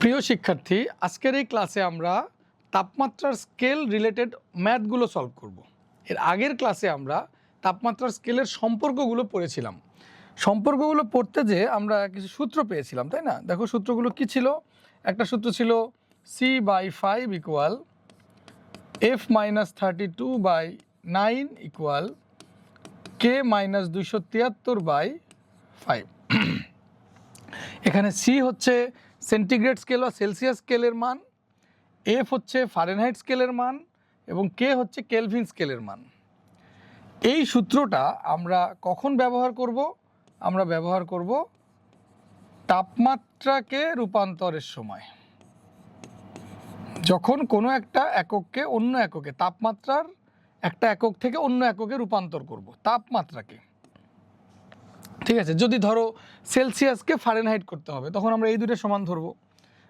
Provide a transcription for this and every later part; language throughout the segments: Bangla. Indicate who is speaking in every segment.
Speaker 1: প্রিয় শিক্ষার্থী, আজকের এই ক্লাসে আমরা তাপমাত্রার স্কেল রিলেটেড ম্যাথগুলো সলভ করব। এর আগের ক্লাসে আমরা তাপমাত্রার স্কেলের সম্পর্কগুলো পড়েছিলাম। সম্পর্কগুলো পড়তে যে আমরা কিছু সূত্র পেয়েছিলাম, তাই না? দেখো সূত্রগুলো কি ছিল? একটা সূত্র ছিল C by five equal F minus thirty two by nine equal K minus দুইশো তিয়াত্তর বাই ফাইভ এখানে সি হচ্ছে সেন্টিগ্রেড স্কেল বা সেলসিয়াস স্কেলের মান এফ হচ্ছে ফারেনহাইট স্কেলের মান এবং কে হচ্ছে কেলভিন স্কেলের মান। এই সূত্রটা আমরা কখন ব্যবহার করব? আমরা ব্যবহার করব তাপমাত্রাকে রূপান্তরের সময়। যখন কোনো একটা একককে অন্য এককে, তাপমাত্রার একটা একক থেকে অন্য এককে রূপান্তর করব, তাপমাত্রাকে। ঠিক আছে, যদি ধরো সেলসিয়াসকে ফারেনহাইট করতে হবে, তখন আমরা এই দুটো সমান ধরবো।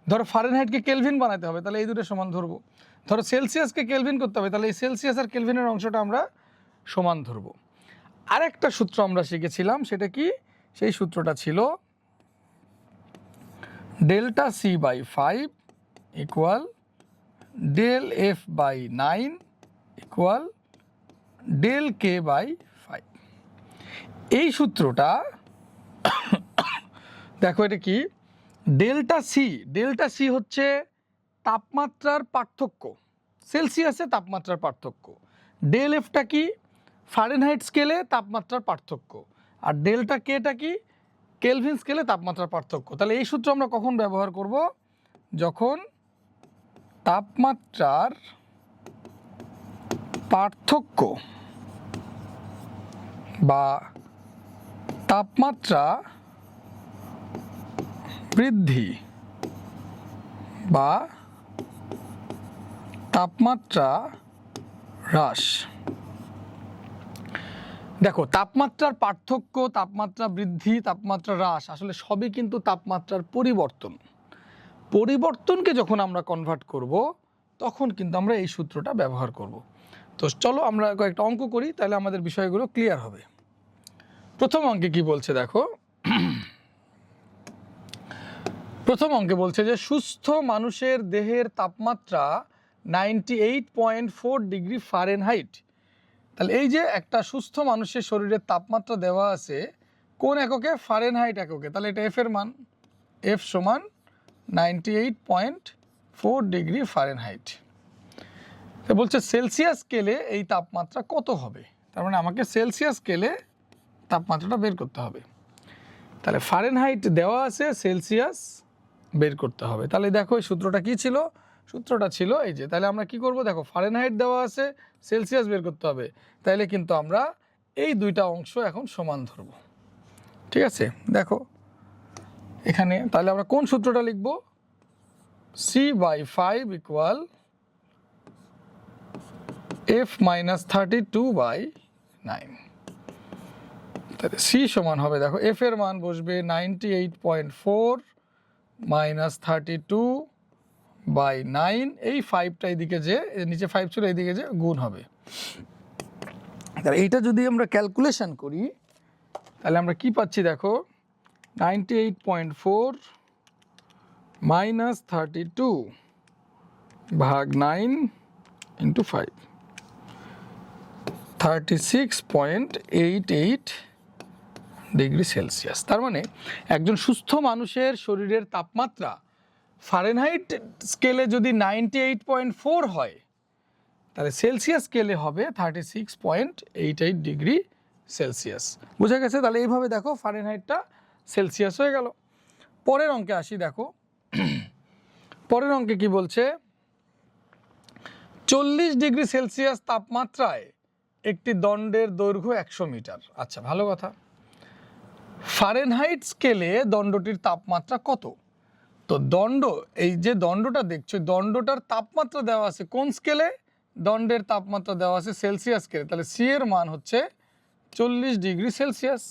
Speaker 1: ধরো ফারেনহাইটকে কেলভিন বানাতে হবে, তাহলে এই দুটো সমান ধরবো। ধরো সেলসিয়াসকে কেলভিন করতে হবে, তাহলে এই সেলসিয়াস আর কেলভিনের অংশটা আমরা সমান ধরবো। আরেকটা সূত্র আমরা শিখেছিলাম, সেটা কি? সেই সূত্রটা ছিল delta C by five equal del F by nine equal del K by এই সূত্রটা, দেখো এটা কি? ডেল্টা সি ডেল্টা সি হচ্ছে তাপমাত্রার পার্থক্য। সেলসিয়াসে তাপমাত্রার পার্থক্য। ডেল এফটা কি? ফারেনহাইট স্কেলে তাপমাত্রার পার্থক্য। আর ডেল্টা কেটা কি? কেলভিন স্কেলে তাপমাত্রার পার্থক্য। তাহলে এই সূত্র আমরা কখন ব্যবহার করব? যখন তাপমাত্রার পার্থক্য বা তাপমাত্রা বৃদ্ধি বা তাপমাত্রা হ্রাস। দেখো, তাপমাত্রার পার্থক্য, তাপমাত্রা বৃদ্ধি, তাপমাত্রা হ্রাস, আসলে সবই কিন্তু তাপমাত্রার পরিবর্তন। পরিবর্তনকে যখন আমরা কনভার্ট করব, তখন কিন্তু আমরা এই সূত্রটা ব্যবহার করব। তো চলো আমরা কয়েকটা অঙ্ক করি, তাহলে আমাদের বিষয়গুলো ক্লিয়ার হবে। প্রথম অঙ্কে কি বলছে দেখো? প্রথম অঙ্কে বলছে যে সুস্থ মানুষের দেহের তাপমাত্রা ninety eight point four degree Fahrenheit তাহলে এই যে একটা সুস্থ মানুষের শরীরের তাপমাত্রা দেওয়া আছে, কোন এককে? ফারেনহাইট এককে। তাহলে এটা এফ এর মান। এফ সমান ninety eight point four degree Fahrenheit বলছে সেলসিয়াস স্কেলে এই তাপমাত্রা কত হবে? তার মানে আমাকে সেলসিয়াস স্কেলে তাপমাত্রাটা বের করতে হবে। তাহলে ফারেনহাইট দেওয়া আছে সেলসিয়াস বের করতে হবে। তাহলে দেখো এই সূত্রটা কি ছিল? সূত্রটা ছিল এই যে, তাহলে আমরা কি করব? দেখো ফারেনহাইট দেওয়া আছে সেলসিয়াস বের করতে হবে। তাহলে কিন্তু আমরা এই দুইটা অংশ এখন সমান ধরব। ঠিক আছে? দেখো, এখানে তাহলে আমরা কোন সূত্রটা লিখব? C by five equal F minus thirty two by nine তাহলে সি সমান হবে, দেখো এফ এর মান বসবে ninety eight point four minus thirty two by nine এই ফাইভটা এদিকে যে নিচে ফাইভ ছিল এইদিকে যে গুণ হবে। তাহলে এইটা যদি আমরা ক্যালকুলেশন করি, তাহলে আমরা কি পাচ্ছি, দেখো ninety eight point four minus thirty two ভাগ nine into five thirty six point eight eight degree Celsius. তার মানে একজন সুস্থ মানুষের শরীরের তাপমাত্রা ফারেনহাইট স্কেলে যদি নাইনটি এইট পয়েন্ট ফোর হয়, তাহলে সেলসিয়াস স্কেলে হবে thirty six point eight eight degree Celsius. বুঝা গেছে? তাহলে এইভাবে দেখো ফারেনহাইটটা সেলসিয়াস হয়ে গেল। পরের অঙ্কে আসি দেখো। পরের অঙ্কে কি বলছে? চল্লিশ ডিগ্রি সেলসিয়াস তাপমাত্রায় একটি দণ্ডের দৈর্ঘ্য একশো মিটার। আচ্ছা ভালো কথা। ফারেনহাইট স্কেলে দণ্ডটির তাপমাত্রা কত? তো দণ্ড, এই যে দণ্ডটা দেখছ দণ্ডটার তাপমাত্রা দেওয়া আছে কোন স্কেলে দণ্ডের তাপমাত্রা দেওয়া আছে সেলসিয়াস স্কেলে তাহলে সি এর মান হচ্ছে চল্লিশ ডিগ্রি সেলসিয়াস।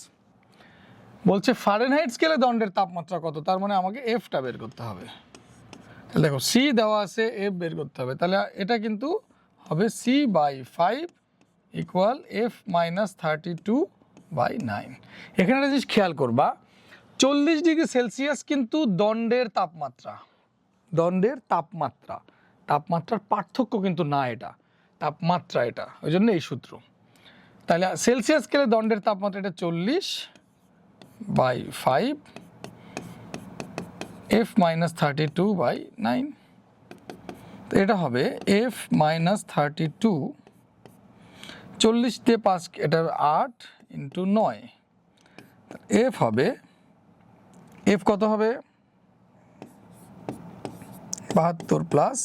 Speaker 1: বলছে ফারেনহাইট স্কেলে দণ্ডের তাপমাত্রা কত? তার মানে আমাকে এফটা বের করতে হবে। তাহলে দেখো সি দেওয়া আছে এফ বের করতে হবে। তাহলে এটা কিন্তু হবে C by five equal F minus thirty two by nine. এখানে একটা জিনিস খেয়াল করবা, চল্লিশ ডিগ্রি সেলসিয়াস কিন্তু দণ্ডের তাপমাত্রা দণ্ডের তাপমাত্রা, তাপমাত্রার পার্থক্য কিন্তু না এটা, তাপমাত্রা এটা, ওই জন্য এই সূত্র। তাহলে সেলসিয়াস স্কেলে দণ্ডের তাপমাত্রা এটা চল্লিশ by five, F minus thirty two by nine. তো এটা হবে এফ মাইনাস থার্টি টু, চল্লিশ দিয়ে পাঁচ এটা আট ইন্টু নয়। এফ হবে, এফ কত হবে? বাহাত্তর প্লাস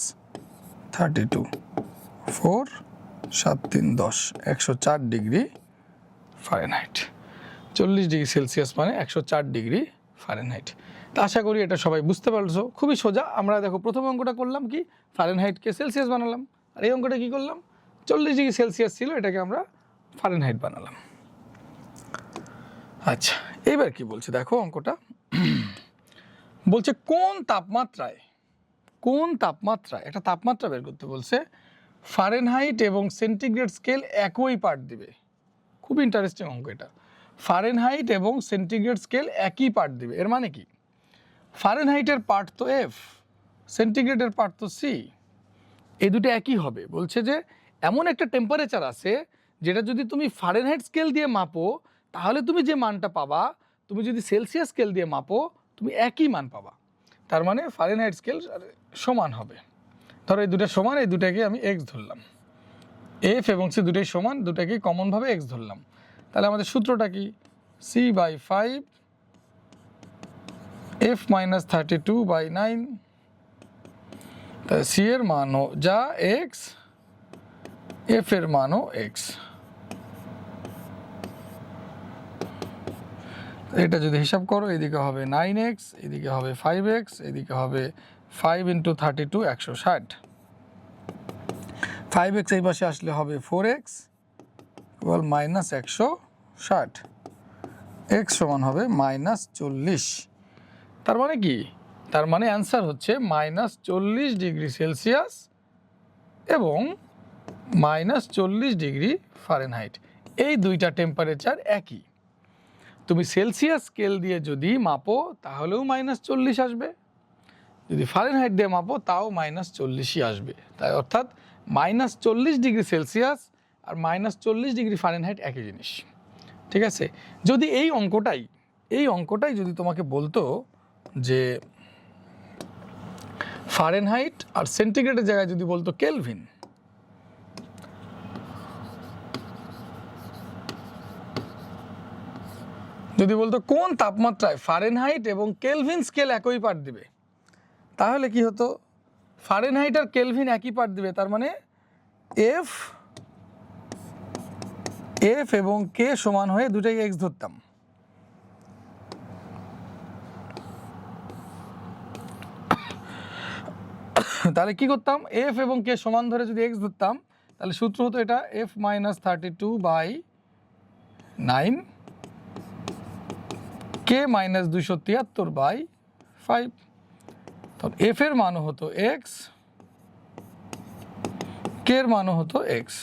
Speaker 1: থার্টি টু, ফোর, সাত, তিন, দশ, একশো চার ডিগ্রি ফারেনহাইট। চল্লিশ ডিগ্রি সেলসিয়াস মানে একশো চার ডিগ্রি ফারেনহাইট। তা আশা করি এটা সবাই বুঝতে পারছ। খুবই সোজা, আমরা দেখো প্রথম অঙ্কটা করলাম কি? ফারেনহাইটকে সেলসিয়াস বানালাম। আর এই অঙ্কটা কী করলাম? চল্লিশ ডিগ্রি সেলসিয়াস ছিল, এটাকে আমরা ফারেনহাইট বানালাম। আচ্ছা এবার কি বলছে? দেখো অঙ্কটা। বলছে, কোন তাপমাত্রায় কোন তাপমাত্রায়, একটা তাপমাত্রা বের করতে বলছে ফারেনহাইট এবং সেন্টিগ্রেড স্কেল একই পার্ট দিবে। খুব ইন্টারেস্টিং অঙ্ক এটা। ফারেনহাইট এবং সেন্টিগ্রেড স্কেল একই পার্ট দিবে। এর মানে কি? ফারেনহাইটের পার্ট তো এফ সেন্টিগ্রেডের পার্ট তো সি এই দুটো একই হবে। বলছে যে, এমন একটা টেম্পারেচার আছে, যেটা যদি তুমি ফারেনহাইট স্কেল দিয়ে মাপো তাহলে তুমি যে মানটা পাবা, তুমি যদি সেলসিয়াস স্কেল দিয়ে মাপো, তুমি একই মান পাবা। তার মানে ফারেনহাইট স্কেল সমান হবে। ধরো এই দুটো সমান, এই দুটাকে আমি এক্স ধরলাম। এফ এবং সি দুটোই সমান, দুটাকে কমনভাবে এক্স ধরলাম। তাহলে আমাদের সূত্রটা কি? C by five F minus thirty two by nine C এর মানও যা এক্স এফ এর মানও এক্স এটা যদি হিসাব করো, এদিকে হবে নাইন এক্স এদিকে হবে ফাইভ এক্স এদিকে হবে ফাইভ ইন্টু থার্টি টু একশো ষাট। ফাইভ এক্স এই পাশে আসলে হবে ফোর এক্স কেবল মাইনাস একশো ষাট। এক্স সমান হবে মাইনাস চল্লিশ। তার মানে কি? তার মানে অ্যান্সার হচ্ছে মাইনাস চল্লিশ ডিগ্রি সেলসিয়াস এবং মাইনাস চল্লিশ ডিগ্রি ফারেনহাইট এই দুইটা টেম্পারেচার একই। তুমি সেলসিয়াস স্কেল দিয়ে যদি মাপো, তাহলেও মাইনাস চল্লিশ আসবে। যদি ফারেনহাইট দিয়ে মাপো, তাও মাইনাস চল্লিশই আসবে। তাই অর্থাৎ মাইনাস চল্লিশ ডিগ্রি সেলসিয়াস আর মাইনাস চল্লিশ ডিগ্রি ফারেনহাইট একই জিনিস। ঠিক আছে? যদি এই অঙ্কটাই এই অঙ্কটাই যদি তোমাকে বলতো যে ফারেনহাইট আর সেন্টিগ্রেডের জায়গায় যদি বলতো কেলভিন যদি বলতো কোন তাপমাত্রায় ফারেনহাইট এবং কেলভিন স্কেল একই পার্ট দিবে? তাহলে কি হতো? ফারেনহাইট আর কেলভিন একই পার্ট দিবে, তার মানে এফ এফ এবং কে সমান হয়ে দুটাই এক্স ধরতাম। তাহলে কি করতাম? এফ এবং কে সমান ধরে যদি এক্স ধরতাম, তাহলে সূত্র হতো এটা F minus thirty two by nine K minus দুশো তিয়াত্তর বাই ফাইভ? তো এফ এর মানও হতো এক্স, কে এর মানও হতো এক্স।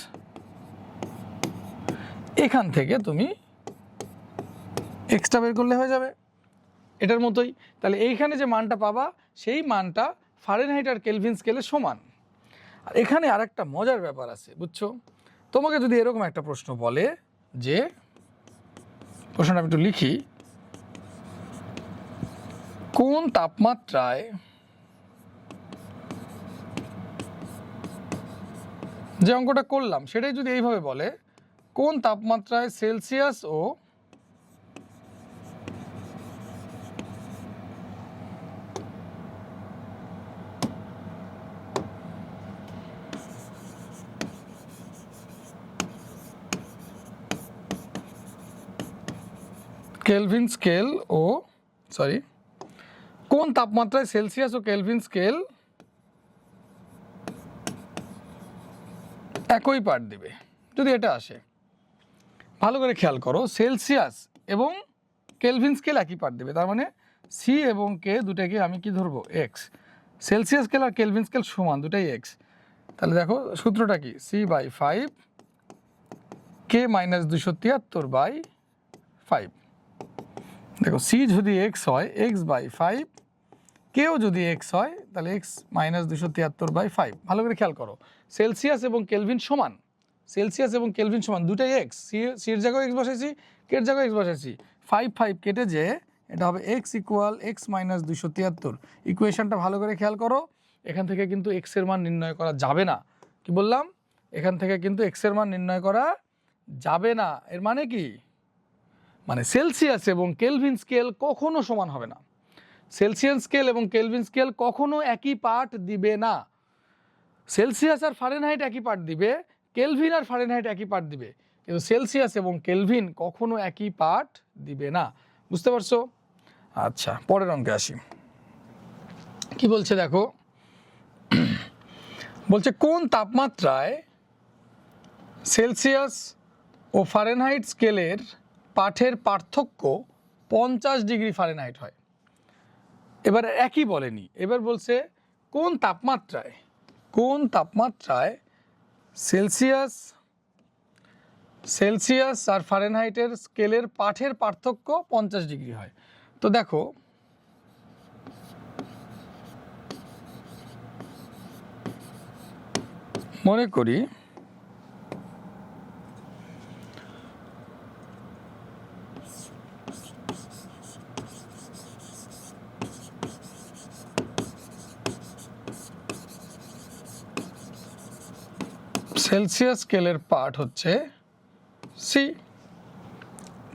Speaker 1: এখান থেকে তুমি এক্সট্রা বের করলে হয়ে যাবে এটার মতোই। তাহলে এইখানে যে মানটা পাবা, সেই মানটা ফারেনহাইট আর কেলভিন স্কেলে সমান। আর এখানে আর একটা মজার ব্যাপার আছে, বুঝছ? তোমাকে যদি এরকম একটা প্রশ্ন বলে যে, প্রশ্নটা আমি একটু লিখি কোন তাপমাত্রায় যে অঙ্কটা করলাম সেটাই যদি এইভাবে বলে, কোন তাপমাত্রায় সেলসিয়াস ও কেলভিন স্কেল ও সরি কোন তাপমাত্রায় সেলসিয়াস ও কেলভিন স্কেল একই পার্ট দেবে? যদি এটা আসে, ভালো করে খেয়াল করো, সেলসিয়াস এবং কেলভিন স্কেল একই পার্ট দেবে। তার মানে সি এবং কে দুটাকে আমি কি ধরবো? এক্স সেলসিয়াস স্কেল আর কেলভিন স্কেল সমান, দুটাই এক্স তাহলে দেখো, সূত্রটা কি? C by five K minus দুশো তিয়াত্তর বাই ফাইভ দেখো সি যদি এক্স হয় এক্স বাই ফাইভ কেও যদি এক্স হয়, তাহলে এক্স মাইনাস দুশো তিয়াত্তর বাই ফাইভ ভালো করে খেয়াল করো সেলসিয়াস এবং কেলভিন সমান সেলসিয়াস এবং কেলভিন সমান দুটাই এক্স সি সির জায়গায় এক্স বসাইছি কের জায়গায় এক্স বসাইছি। ফাইভ ফাইভ কেটে যে এটা হবে এক্স ইকুয়াল এক্স মাইনাস দুশো তিয়াত্তর। ইকুয়েশনটা ভালো করে খেয়াল করো, এখান থেকে কিন্তু এক্সের মান নির্ণয় করা যাবে না। কি বললাম? এখান থেকে কিন্তু এক্সের মান নির্ণয় করা যাবে না। এর মানে কি? মানে সেলসিয়াস এবং কেলভিন স্কেল কখনো সমান হবে না। সেলসিয়ান স্কেল এবং কেলভিন স্কেল কখনো একই পার্ট দিবে না। সেলসিয়াস আর ফারেনহাইট একই পার্ট দিবে, কেলভিন আর ফারেনহাইট একই পার্ট দিবে, কিন্তু সেলসিয়াস এবং কেলভিন কখনো একই পার্ট দিবে না। বুঝতে পারছ? আচ্ছা পরের অঙ্কে আসি। কি বলছে দেখো? বলছে, কোন তাপমাত্রায় সেলসিয়াস ও ফারেনহাইট স্কেলের পাঠের পার্থক্য পঞ্চাশ ডিগ্রি ফারেনহাইট হয়। এবার একই বলেনি। এবার বলছে, কোন তাপমাত্রায় কোন তাপমাত্রায় সেলসিয়াস সেলসিয়াস আর ফারেনহাইটের স্কেলের পাঠের পার্থক্য পঞ্চাশ ডিগ্রি হয়। তো দেখো, মনে করি সেলসিয়াস স্কেলের পার্ট হচ্ছে সি।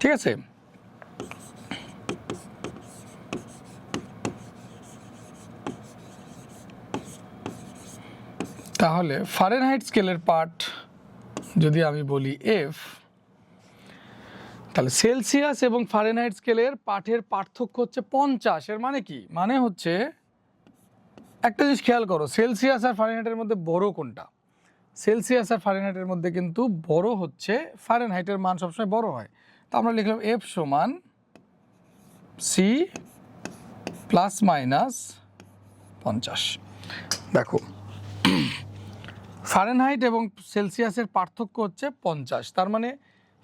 Speaker 1: ঠিক আছে? তাহলে ফারেনহাইট স্কেলের পার্ট যদি আমি বলি এফ তাহলে সেলসিয়াস এবং ফারেনহাইট স্কেলের পাঠের পার্থক্য হচ্ছে পঞ্চাশ। এর মানে কি? মানে হচ্ছে একটা জিনিস খেয়াল করো, সেলসিয়াস আর ফারেনহাইটের মধ্যে বড় কোনটা? সেলসিয়াস আর ফারেনহাইটের মধ্যে কিন্তু বড় হচ্ছে, ফারেনহাইটের মান সবসময় বড় হয়। তো আমরা লিখলাম এফ সমান সি প্লাস মাইনাস পঞ্চাশ। দেখো, ফারেনহাইট এবং সেলসিয়াসের পার্থক্য হচ্ছে পঞ্চাশ। তার মানে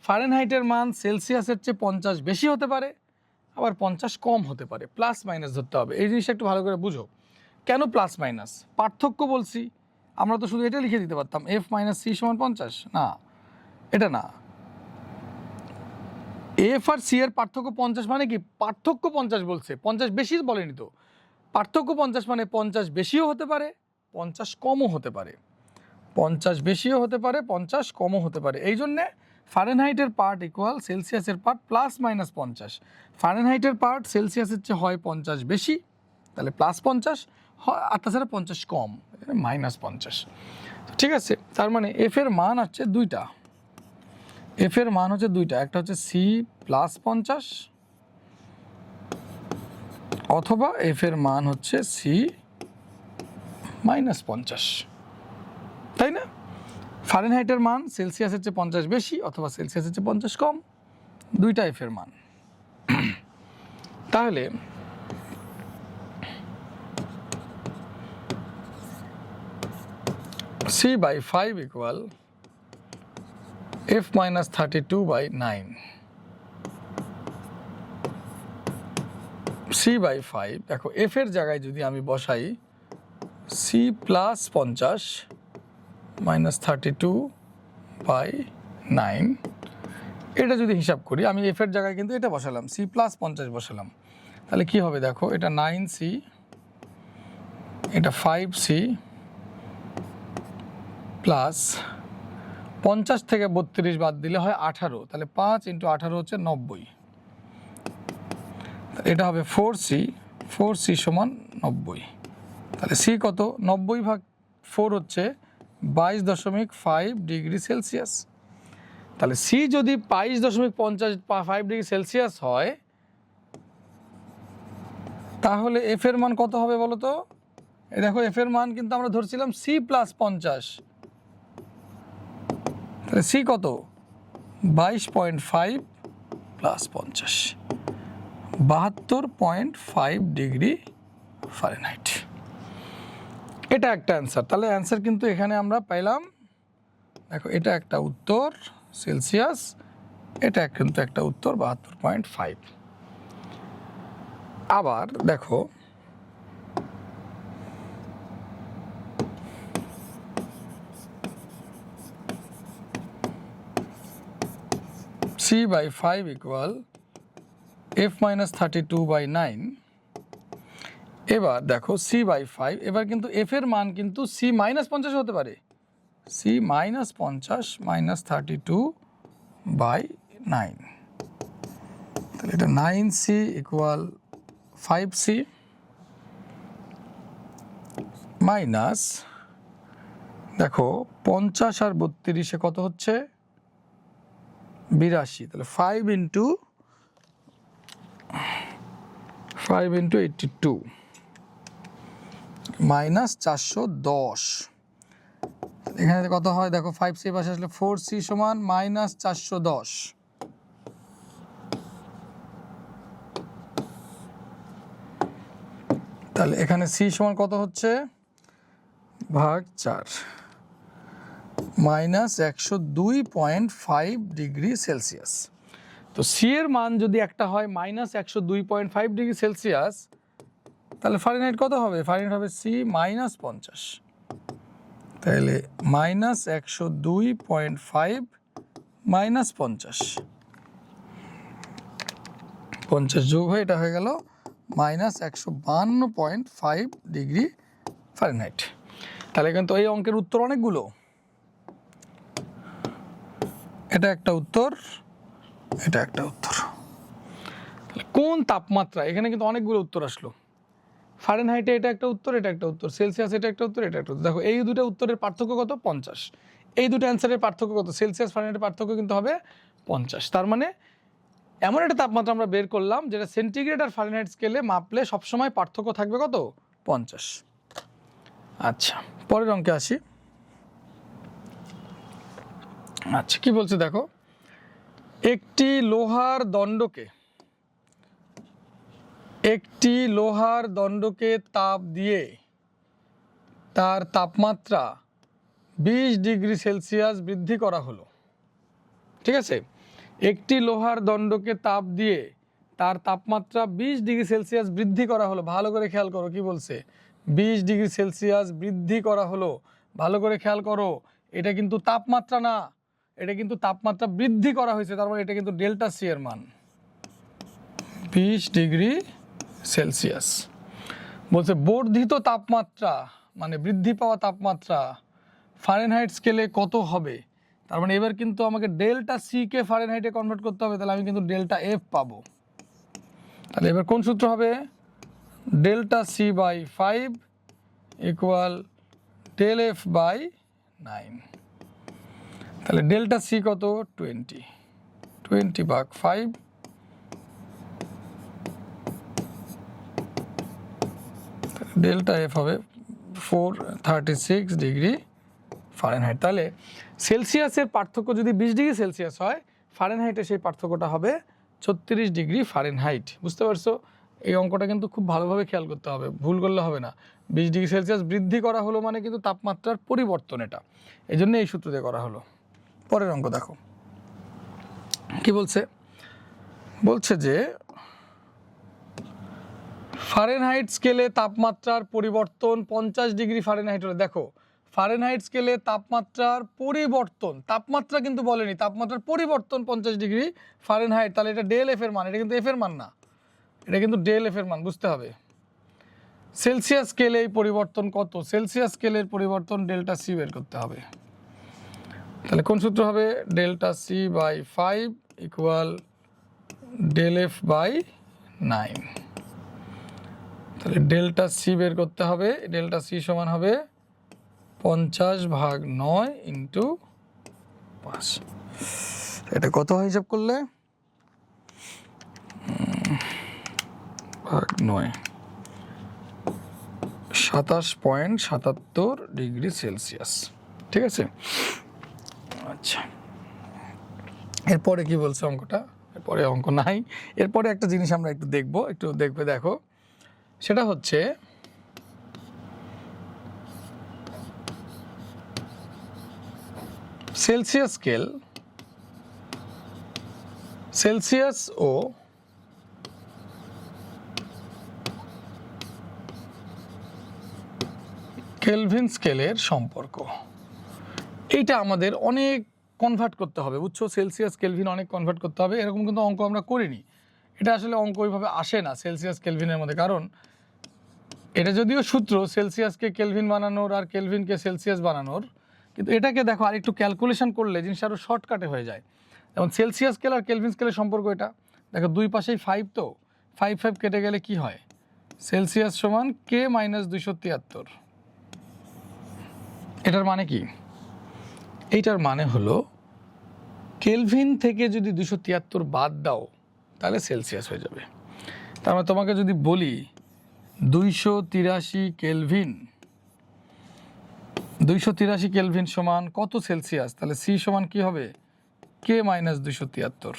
Speaker 1: ফারেনহাইটের মান সেলসিয়াসের চেয়ে পঞ্চাশ বেশি হতে পারে, আবার পঞ্চাশ কম হতে পারে। প্লাস মাইনাস ধরতে হবে। এই জিনিসটা একটু ভালো করে বুঝো। কেন প্লাস মাইনাস? পার্থক্য বলছি। আমরা তো শুধু এটা লিখে দিতে পারতাম এফ মাইনাস সি সমান পঞ্চাশ। না, এটা না। এফ আর সি এর পার্থক্য পঞ্চাশ মানে কি? পার্থক্য পঞ্চাশ বলছে। পঞ্চাশ বেশি বলেনি তো। পার্থক্য পঞ্চাশ মানে পঞ্চাশ বেশিও হতে পারে, পঞ্চাশ কমও হতে পারে। পঞ্চাশ বেশিও হতে পারে, পঞ্চাশ কমও হতে পারে। এই জন্যে ফারেনহাইটের পার্ট ইকুয়াল সেলসিয়াসের পার্ট প্লাস মাইনাস পঞ্চাশ। ফারেনহাইটের পার্ট সেলসিয়াসের চেয়ে হয় পঞ্চাশ বেশি, তাহলে প্লাস পঞ্চাশ। আর তাছাড়া পঞ্চাশ কম মাইনাস পঞ্চাশ। ঠিক আছে, তার মানে এফ এর মান হচ্ছে দুইটা। এফ এর মান হচ্ছে দুইটা, একটা হচ্ছে সি প্লাস পঞ্চাশ, অথবা এফ এর মান হচ্ছে সি মাইনাস পঞ্চাশ। তাই না? ফারেনহাইটের মান সেলসিয়াসের চেয়ে পঞ্চাশ বেশি, অথবা সেলসিয়াসের চেয়ে পঞ্চাশ কম, দুইটা এফ এর মান। তাহলে by five equal F minus thirty two by nine C by five দেখো এফ এর জায়গায় যদি আমি বসাই সি প্লাস পঞ্চাশ minus thirty two by nine এটা যদি হিসাব করি, আমি এফের জায়গায় কিন্তু এটা বসালাম সি প্লাস পঞ্চাশ বসালাম। তাহলে কি হবে দেখো, এটা নাইন সি এটা ফাইভ সি প্লাস পঞ্চাশ থেকে বত্রিশ বাদ দিলে হয় আঠারো, তাহলে পাঁচ ইন্টু আঠারো হচ্ছে নব্বই। এটা হবে ফোর সি ফোর সি সমান নব্বই। তাহলে সি কত? নব্বই ভাগ ফোর হচ্ছে বাইশ দশমিক ফাইভ ডিগ্রি সেলসিয়াস। তাহলে সি যদি বাইশ দশমিক পঞ্চাশ ফাইভ ডিগ্রি সেলসিয়াস হয়, তাহলে এফ এর মান কত হবে বলো তো দেখো এফ এর মান কিন্তু আমরা ধরছিলাম সি প্লাস পঞ্চাশ। তাহলে সি কত? বাইশ পয়েন্ট ফাইভ প্লাস পঞ্চাশ। বাহাত্তর পয়েন্ট ফাইভ ডিগ্রি ফারেনহাইট। এটা একটা অ্যান্সার তাহলে অ্যান্সার কিন্তু এখানে আমরা পাইলাম। দেখো, এটা একটা উত্তর, সেলসিয়াস। এটা কিন্তু একটা উত্তর, বাহাত্তর পয়েন্ট ফাইভ। আবার দেখো C by five equal F minus thirty two by nine এবার দেখো সি বাই ফাইভ এবার কিন্তু এফ এর মান কিন্তু সি মাইনাস পঞ্চাশ হতে পারে। মাইনাস পঞ্চাশ minus thirty two by nine তাহলে এটা nine C equal five C minus দেখো পঞ্চাশ আর বত্রিশে কত হচ্ছে? বিরাশি, তাহলে five into five into eighty two minus চারশো দশ। এখানে কত হয়, দেখো ফাইভ সি পাশে আসলে ফোর সি সমান মাইনাস চারশো দশ। তাহলে এখানে সি সমান কত হচ্ছে? ভাগ চার। মাইনাস একশো দুই পয়েন্ট ফাইভ ডিগ্রি সেলসিয়াস। তো সি এর মান যদি একটা হয় মাইনাস একশো দুই পয়েন্ট ফাইভ ডিগ্রি সেলসিয়াস, তাহলে ফারেনহাইট কত হবে? ফারেনহাইট হবে সি মাইনাস পঞ্চাশ। তাহলে মাইনাস একশো দুই পয়েন্ট ফাইভ মাইনাস পঞ্চাশ। পঞ্চাশ যোগ হয়ে এটা হয়ে গেল মাইনাস একশো বান্ন পয়েন্ট ফাইভ ডিগ্রি ফারেনহাইট তাহলে কিন্তু এই অঙ্কের উত্তর অনেকগুলো। এটা একটা উত্তর, এটা একটা উত্তর। কোন তাপমাত্রা? এখানে কিন্তু অনেকগুলো উত্তর আসলো। ফারেনহাইটে এটা একটা উত্তর, এটা একটা উত্তর। সেলসিয়াস এটা একটা উত্তর, এটা একটা উত্তর। দেখো, এই দুটো উত্তরের পার্থক্য কত? পঞ্চাশ। এই দুটো অ্যান্সারের পার্থক্য কত? সেলসিয়াস ফারেনহাইটের পার্থক্য কিন্তু হবে পঞ্চাশ। তার মানে এমন একটা তাপমাত্রা আমরা বের করলাম যেটা সেন্টিগ্রেড আর ফারেনহাইট স্কেলে মাপলে সবসময় পার্থক্য থাকবে কত? পঞ্চাশ। আচ্ছা পরের অঙ্কে আসি। আচ্ছা কি বলছে দেখো? একটি লোহার দণ্ডকে, একটি লোহার দণ্ডকে তাপ দিয়ে তার তাপমাত্রা বিশ ডিগ্রি সেলসিয়াস বৃদ্ধি করা হলো। ঠিক আছে? একটি লোহার দণ্ডকে তাপ দিয়ে তার তাপমাত্রা বিশ ডিগ্রি সেলসিয়াস বৃদ্ধি করা হলো। ভালো করে খেয়াল করো, কি বলছে? বিশ ডিগ্রি সেলসিয়াস বৃদ্ধি করা হলো। ভালো করে খেয়াল করো, এটা কিন্তু তাপমাত্রা না। এটা কিন্তু তাপমাত্রা বৃদ্ধি করা হয়েছে, তার মানে এটা কিন্তু ডেল্টা সি এর মান। বিশ ডিগ্রি সেলসিয়াস। বলছে বর্ধিত তাপমাত্রা মানে বৃদ্ধি পাওয়া তাপমাত্রা ফারেনহাইট স্কেলে কত হবে? তার মানে এবার কিন্তু আমাকে ডেল্টা সি কে ফারেনহাইটে কনভার্ট করতে হবে, তাহলে আমি কিন্তু ডেল্টা এফ পাবো। তাহলে এবার কোন সূত্র হবে? Delta C by five equal del F by nine. তাহলে ডেল্টা সি কত? টোয়েন্টি। টোয়েন্টি ভাগ ফাইভ। ডেল্টা এফ হবে four thirty six degree Fahrenheit. তাহলে সেলসিয়াসের পার্থক্য যদি বিশ ডিগ্রি সেলসিয়াস হয় ফারেনহাইটে সেই পার্থক্যটা হবে ছত্রিশ ডিগ্রি ফারেনহাইট। বুঝতে পারছ? এই অঙ্কটা কিন্তু খুব ভালোভাবে খেয়াল করতে হবে, ভুল করলে হবে না। বিশ ডিগ্রি সেলসিয়াস বৃদ্ধি করা হলো মানে কিন্তু তাপমাত্রার পরিবর্তন এটা। এই জন্য এই সূত্র দিয়ে করা হলো। পরের অঙ্ক দেখো। কি বলছে? বলছে যে ফারেনহাইট স্কেলে তাপমাত্রার পরিবর্তন পঞ্চাশ ডিগ্রি ফারেনহাইট হলে। দেখো ফারেনহাইট স্কেলে তাপমাত্রার পরিবর্তন, তাপমাত্রা কিন্তু বলেনি, তাপমাত্রার পরিবর্তন পঞ্চাশ ডিগ্রি ফারেনহাইট তাহলে এটা ডেল এফ এর মান, এটা কিন্তু এফ এর মান না। এটা কিন্তু ডেল এফ এর মান, বুঝতে হবে। সেলসিয়াস স্কেলে এই পরিবর্তন কত? সেলসিয়াস স্কেলের পরিবর্তন ডেল্টা সি বের করতে হবে। তাহলে কোন সূত্র হবে? Delta C by five equal del F by nine তাহলে ডেল্টা সি বের করতে হবে। ডেল্টা সি সমান হবে পঞ্চাশ ভাগ নয় ইন্টু পাঁচ। এটা কত হয় হিসাব করলে? ভাগ নয়। সাতাশ পয়েন্ট সাতাত্তর ডিগ্রি সেলসিয়াস। ঠিক আছে? আচ্ছা। এরপরে কি বলছে অঙ্কটা? এরপরে অঙ্ক নাই। এরপরে একটা জিনিস আমরা একটু দেখব, একটু দেখবে, দেখো। সেটা হচ্ছে, সেলসিয়াস স্কেল, সেলসিয়াস ও কেলভিন স্কেলের সম্পর্ক। এইটা আমাদের অনেক কনভার্ট করতে হবে। বুঝছ সেলসিয়াস কেলভিন অনেক কনভার্ট করতে হবে। এরকম কিন্তু অঙ্ক আমরা করিনি। এটা আসলে অঙ্ক ওইভাবে আসে না সেলসিয়াস কেলভিনের মধ্যে। কারণ এটা যদিও সূত্র সেলসিয়াসকে কেলভিন বানানোর আর কেলভিনকে সেলসিয়াস বানানোর, কিন্তু এটাকে দেখো আর একটু ক্যালকুলেশন করলে জিনিসটা আরও শর্টকাটে হয়ে যায়। যেমন সেলসিয়াস স্কেল আর কেলভিন স্কেলের সম্পর্ক এটা। দেখো দুই পাশেই ফাইভ তো। ফাইভ ফাইভ কেটে গেলে কি হয়? সেলসিয়াস সমান কে মাইনাস দুইশো তিয়াত্তর। এটার মানে কি? এইটার মানে হলো, কেলভিন থেকে যদি দুশো তিয়াত্তর বাদ দাও, তাহলে সেলসিয়াস হয়ে যাবে। তার মানে তোমাকে যদি বলি, দুইশো তিরাশি কেলভিন, দুইশো তিরাশি কেলভিন সমান কত সেলসিয়াস? তাহলে সি সমান কি হবে? কে মাইনাস দুইশো তিয়াত্তর?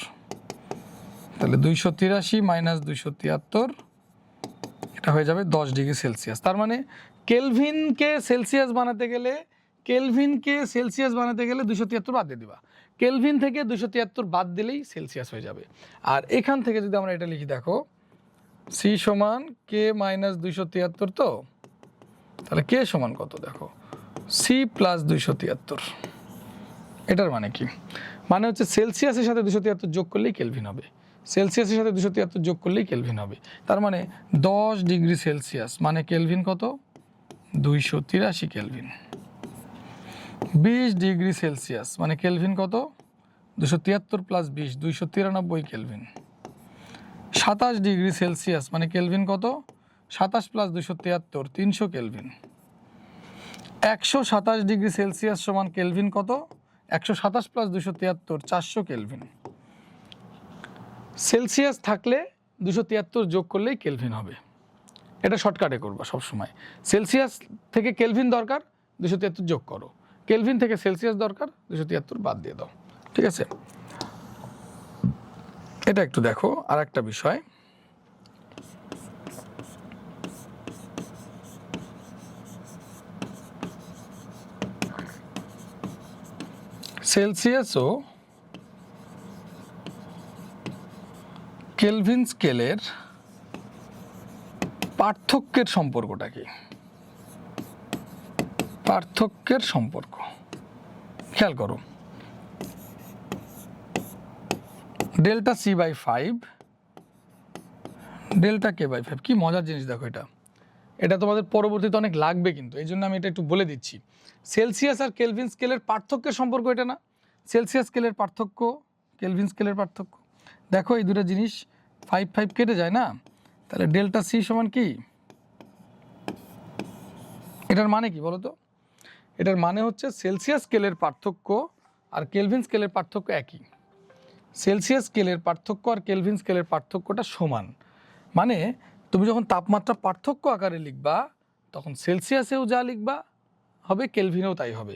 Speaker 1: তাহলে দুইশো তিরাশি মাইনাস দুইশো তিয়াত্তর, এটা হয়ে যাবে দশ ডিগ্রি সেলসিয়াস। তার মানে কেলভিনকে সেলসিয়াস বানাতে গেলে কেলভিনকে সেলসিয়াস বানাতে গেলে দুশো তিয়াত্তর বাদ দিয়ে দিবা। কেলভিন থেকে দুশো তিয়াত্তর বাদ দিলেই সেলসিয়াস হয়ে যাবে। আর এখান থেকে যদি আমরা এটা লিখি, দেখো, সি সমান কে মাইনাস দুইশো তিয়াত্তর তো? তাহলে কে সমান কত, দেখো? সি প্লাস দুইশো তিয়াত্তর। এটার মানে কি? মানে হচ্ছে সেলসিয়াসের সাথে দুশো তিয়াত্তর যোগ করলেই কেলভিন হবে। সেলসিয়াসের সাথে দুশো তিয়াত্তর যোগ করলেই কেলভিন হবে। তার মানে দশ ডিগ্রি সেলসিয়াস মানে কেলভিন কত? দুইশো তিরাশি কেলভিন। বিশ ডিগ্রি সেলসিয়াস মানে কেলভিন কত? দুশো তিয়াত্তর প্লাস বিশ, দুইশো তিরানব্বই কেলভিন। সাতাশ ডিগ্রি সেলসিয়াস মানে কেলভিন কত? সাতাশ প্লাস দুশো তিয়াত্তর, তিনশো কেলভিন। একশো সাতাশ ডিগ্রি সেলসিয়াস সমান কেলভিন কত? একশো সাতাশ প্লাস দুশো তিয়াত্তর, চারশো কেলভিন। সেলসিয়াস থাকলে দুশো তিয়াত্তর যোগ করলেই কেলভিন হবে। এটা শর্টকাটে করবা সবসময়। সেলসিয়াস থেকে কেলভিন দরকার দুশো তিয়াত্তর যোগ করো। কেলভিন থেকে সেলসিয়াস দরকার দুশো তিয়াত্তর বাদ দিয়ে দাও। ঠিক আছে? এটা একটু দেখো আর একটা বিষয়। সেলসিয়াসও কেলভিন স্কেলের পার্থক্যের সম্পর্কটা কি? পার্থক্যের সম্পর্ক। খেয়াল করো। Delta C by five, delta K by five, কি মজার জিনিস দেখো এটা। এটা তোমাদের পরবর্তীতে অনেক লাগবে কিন্তু, এই জন্য আমি এটা একটু বলে দিচ্ছি। সেলসিয়াস আর কেলভিন স্কেলের পার্থক্যের সম্পর্ক এটা না। সেলসিয়াস স্কেলের পার্থক্য, কেলভিন স্কেলের পার্থক্য। দেখো এই দুটো জিনিস, ফাইভ ফাইভ কেটে যায় না? তাহলে ডেল্টা সি সমান কি? এটার মানে কি বলো তো? এটার মানে হচ্ছে সেলসিয়াস স্কেলের পার্থক্য আর কেলভিন স্কেলের পার্থক্য একই। সেলসিয়াস স্কেলের পার্থক্য আর কেলভিন স্কেলের পার্থক্যটা সমান। মানে তুমি যখন তাপমাত্রা পার্থক্য আকারে লিখবা, তখন সেলসিয়াসেও যা লিখবা, হবে কেলভিনেও তাই হবে।